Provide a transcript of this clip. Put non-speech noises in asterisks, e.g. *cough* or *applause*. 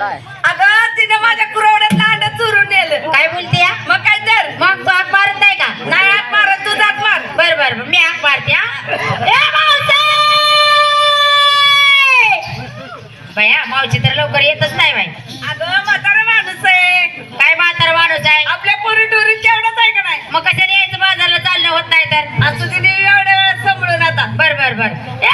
काय? अगं तिनं माझ्या कुरवड्यात लांड चुरून नेलं. काय बोलते मग काय तर? मग तू हाक मारत नाही का? नाही हात मारत तू जात मार. बर बर बर, मी हाक मारते हा. *laughs* ए मावशी! बया मावशी तर लवकर येतच नाही बाई. अगं म्हातारा माणूस आहे. काय म्हातारा माणूस आहे? आपल्या पोरी टोरी तेवढंच आहे का नाही? मग कशाने यायचं? बाजारला चालणं होत नाही तर. असं तिने एवढ्या वेळात सांभाळून आता. बर बर बर. ए